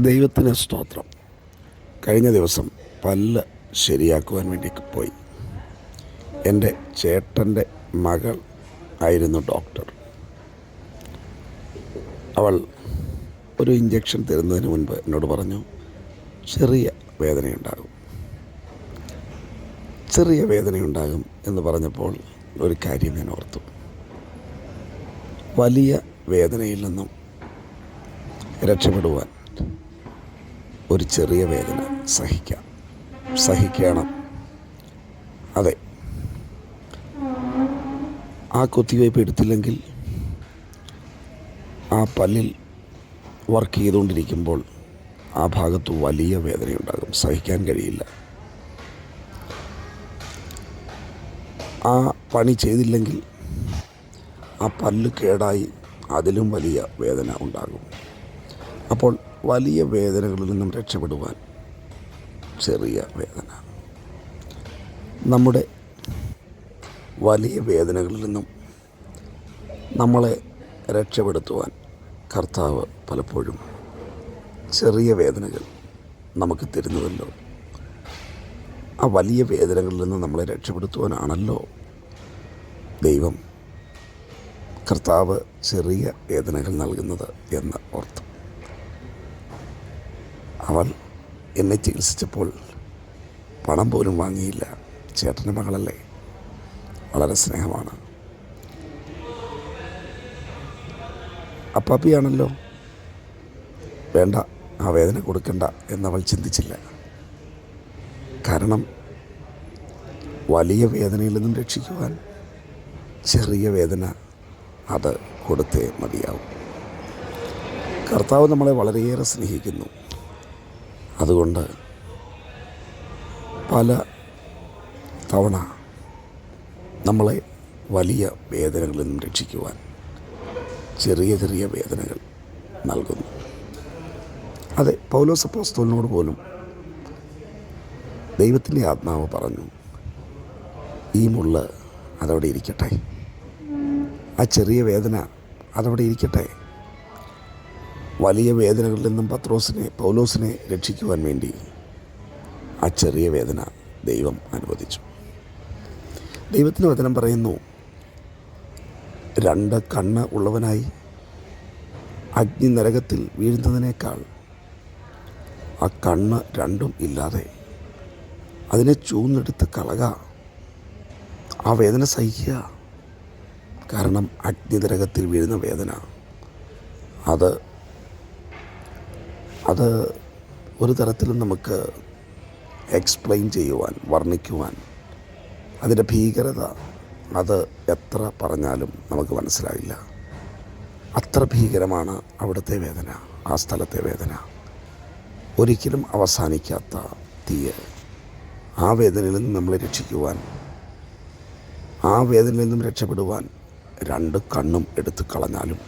ദൈവത്തിന് സ്തോത്രം. കഴിഞ്ഞ ദിവസം പല്ല് ശരിയാക്കുവാൻ വേണ്ടി പോയി. എന്റെ ചേട്ടന്റെ മകൾ ആയിരുന്നു ഡോക്ടർ. അവൾ ഒരു ഇഞ്ചക്ഷൻ തരുന്നതിന് മുൻപ് എന്നോട് പറഞ്ഞു ചെറിയ വേദനയുണ്ടാകും. ചെറിയ വേദനയുണ്ടാകും എന്ന് പറഞ്ഞപ്പോൾ ഒരു കാര്യം ഞാൻ ഓർത്തു. വലിയ വേദനയിൽ നിന്നും രക്ഷപ്പെടുവാൻ ഒരു ചെറിയ വേദന. സഹിക്കാം. സഹിക്കണം. അതെ. ആ കുത്തിവയ്പ് എടുത്തില്ലെങ്കിൽ ആ പല്ലിൽ വർക്ക് ചെയ്തുകൊണ്ടിരിക്കുമ്പോൾ ആ ഭാഗത്ത് വലിയ വേദനയുണ്ടാകും. സഹിക്കാൻ കഴിയില്ല. ആ പണി ചെയ്തില്ലെങ്കിൽ ആ പല്ല് കേടായി അതിലും വലിയ വേദന ഉണ്ടാകും. അപ്പോൾ വലിയ വേദനകളിൽ നിന്നും രക്ഷപ്പെടുവാൻ ചെറിയ വേദന. നമ്മുടെ വലിയ വേദനകളിൽ നിന്നും നമ്മളെ രക്ഷപ്പെടുത്തുവാൻ കർത്താവ് പലപ്പോഴും ചെറിയ വേദനകൾ നമുക്ക് തരുന്നതല്ലോ ആ വലിയ വേദനകളിൽ നിന്ന് നമ്മളെ രക്ഷപ്പെടുത്തുവാനാണല്ലോ ദൈവം കർത്താവ് ചെറിയ വേദനകൾ നൽകുന്നത് എന്ന് ഓർത്തു അവൾ എന്നെ ചികിത്സിച്ചപ്പോൾ പണം പോലും വാങ്ങിയില്ല. ചേട്ടന്റെ മകളല്ലേ? വളരെ സ്നേഹമാണ്. അപ്പാപ്പിയാണല്ലോ. വേണ്ട ആ വേദന കൊടുക്കണ്ട എന്നവൾ ചിന്തിച്ചില്ല. കാരണം വലിയ വേദനയിൽ നിന്നും രക്ഷിക്കുവാൻ ചെറിയ വേദന അത് കൊടുത്തേ മതിയാവും. കർത്താവ് നമ്മളെ വളരെയേറെ സ്നേഹിക്കുന്നു. അതുകൊണ്ട് പല തവണ നമ്മളെ വലിയ വേദനകളിൽ നിന്നും രക്ഷിക്കുവാൻ ചെറിയ ചെറിയ വേദനകൾ നൽകുന്നു. അതെ പൗലോസ് അപ്പോസ്തോലിനോട് പോലും ദൈവത്തിന്റെ ആത്മാവ് പറഞ്ഞു ഈ മുള്ള് അതവിടെ ഇരിക്കട്ടെ. ആ ചെറിയ വേദന അതവിടെ ഇരിക്കട്ടെ. വലിയ വേദനകളിൽ നിന്നും പത്രോസിനെ പൗലോസിനെ രക്ഷിക്കുവാൻ വേണ്ടി ആ ചെറിയ വേദന ദൈവം അനുവദിച്ചു. ദൈവത്തിന്റെ വചനം പറയുന്നു രണ്ട് കണ്ണ് ഉള്ളവനായി അഗ്നി നരകത്തിൽ വീഴുന്നതിനേക്കാൾ ആ കണ്ണ് രണ്ടും ഇല്ലാതെ അതിനെ ചൂന്നെടുത്ത് കളക ആ വേദന സഹിക്കുക. കാരണം അഗ്നി നരകത്തിൽ വീഴുന്ന വേദന അത് അത് ഒരു തരത്തിലും നമുക്ക് എക്സ്പ്ലെയിൻ ചെയ്യുവാൻ വർണിക്കുവാൻ അതിന്റെ ഭീകരത അത് എത്ര പറഞ്ഞാലും നമുക്ക് മനസ്സിലാവില്ല അത്ര ഭീകരമാണ് അവിടുത്തെ വേദന ആ സ്ഥലത്തെ വേദന. ഒരിക്കലും അവസാനിക്കാത്ത തീയ്. ആ വേദനയിൽ നിന്ന് നമ്മളെ രക്ഷിക്കുവാൻ ആ വേദനയിൽ നിന്നും രക്ഷപ്പെടുവാൻ രണ്ട് കണ്ണും എടുത്തു കളഞ്ഞാലും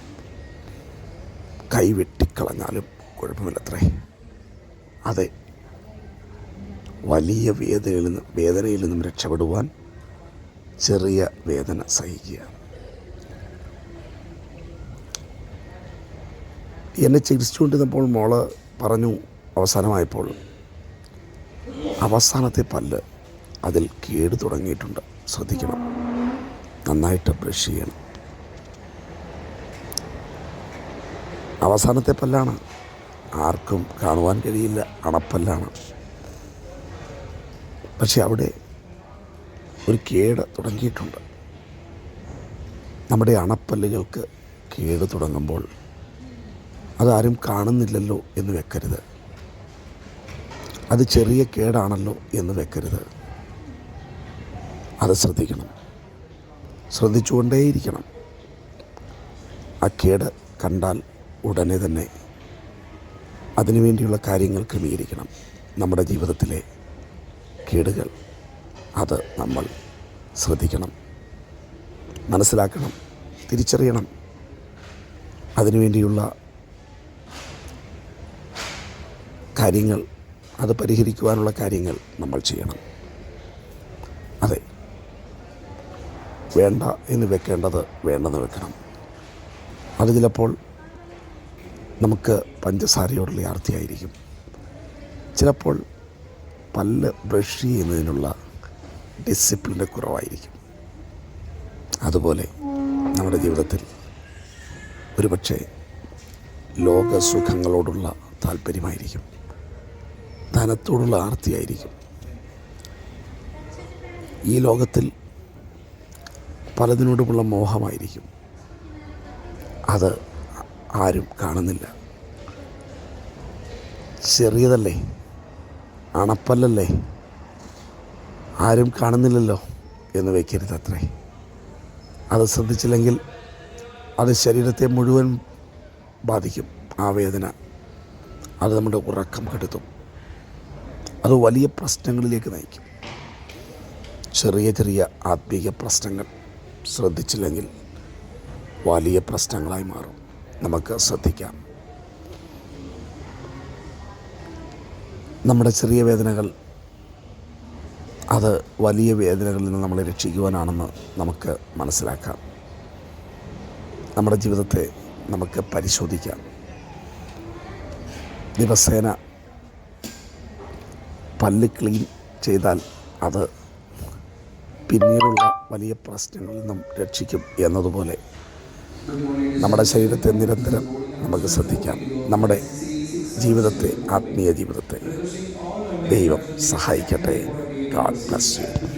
കൈവെട്ടിക്കളഞ്ഞാലും കുഴപ്പമില്ലത്രേ. അതെ. വലിയ വേദനയിൽ നിന്ന് വേദനയിൽ നിന്നും രക്ഷപ്പെടുവാൻ ചെറിയ വേദന സഹിക്കുക എന്നെ ചികിത്സിച്ചുകൊണ്ടിരുന്നപ്പോൾ മോൾ പറഞ്ഞു അവസാനമായപ്പോൾ അവസാനത്തെ പല്ല് അതിൽ കേട് തുടങ്ങിയിട്ടുണ്ട്. ശ്രദ്ധിക്കണം. നന്നായിട്ട് ബ്രഷ് ചെയ്യണം. അവസാനത്തെ പല്ലാണ് ആർക്കും കാണുവാൻ കഴിയില്ല. അണപ്പല്ലാണ്. പക്ഷെ അവിടെ ഒരു കേട് തുടങ്ങിയിട്ടുണ്ട്. നമ്മുടെ അണപ്പല്ലുകൾക്ക് കേട് തുടങ്ങുമ്പോൾ അതാരും കാണുന്നില്ലല്ലോ എന്ന് വെക്കരുത്. അത് ചെറിയ കേടാണല്ലോ എന്ന് വെക്കരുത്. അത് ശ്രദ്ധിക്കണം. ശ്രദ്ധിച്ചുകൊണ്ടേയിരിക്കണം. ആ കേട് കണ്ടാൽ ഉടനെ തന്നെ അതിനുവേണ്ടിയുള്ള കാര്യങ്ങൾ ക്രമീകരിക്കണം. നമ്മുടെ ജീവിതത്തിലെ കേടുകൾ അത് നമ്മൾ ശ്രദ്ധിക്കണം മനസ്സിലാക്കണം തിരിച്ചറിയണം. അതിനുവേണ്ടിയുള്ള കാര്യങ്ങൾ അത് പരിഹരിക്കുവാനുള്ള കാര്യങ്ങൾ നമ്മൾ ചെയ്യണം. അതെ. വേണ്ട എന്ന് വെക്കേണ്ടത് വേണ്ടെന്ന് വെക്കണം. അത് ചിലപ്പോൾ നമുക്ക് പഞ്ചസാരയോടുള്ള ആർത്തിയായിരിക്കും. ചിലപ്പോൾ പല്ല് ബ്രഷ് ചെയ്യുന്നതിനുള്ള ഡിസിപ്ലിന്റെ കുറവായിരിക്കും. അതുപോലെ നമ്മുടെ ജീവിതത്തിൽ ഒരുപക്ഷെ ലോകസുഖങ്ങളോടുള്ള താല്പര്യമായിരിക്കും. ധനത്തോടുള്ള ആർത്തിയായിരിക്കും. ഈ ലോകത്തിൽ പലതിനോടുമുള്ള മോഹമായിരിക്കും. അത് ആരും കാണുന്നില്ല. ചെറിയതല്ലേ? അണപ്പല്ലല്ലേ? ആരും കാണുന്നില്ലല്ലോ എന്ന് വയ്ക്കരുത് അത്രേ അത് ശ്രദ്ധിച്ചില്ലെങ്കിൽ അത് ശരീരത്തെ മുഴുവൻ ബാധിക്കും. ആ വേദന അത് നമ്മുടെ ഉറക്കം കെടുത്തും. അത് വലിയ പ്രശ്നങ്ങളിലേക്ക് നയിക്കും. ചെറിയ ചെറിയ ആത്മീയ പ്രശ്നങ്ങൾ ശ്രദ്ധിച്ചില്ലെങ്കിൽ വലിയ പ്രശ്നങ്ങളായി മാറും. നമുക്ക് ശ്രദ്ധിക്കാം. നമ്മുടെ ചെറിയ വേദനകൾ അത് വലിയ വേദനകളിൽ നിന്ന് നമ്മളെ രക്ഷിക്കുവാനാണെന്ന് നമുക്ക് മനസ്സിലാക്കാം. നമ്മുടെ ജീവിതത്തെ നമുക്ക് പരിശോധിക്കാം. ദിവസേന പല്ല് ക്ലീൻ ചെയ്താൽ അത് പിന്നീടുള്ള വലിയ പ്രശ്നങ്ങളിൽ നിന്നും രക്ഷിക്കും എന്നതുപോലെ. നമ്മുടെ ശരീരത്തെ നിരന്തരം നമുക്ക് ശ്രദ്ധിക്കാം. നമ്മുടെ ജീവിതത്തെ ആത്മീയ ജീവിതത്തെ ദൈവം സഹായിക്കട്ടെ. God bless you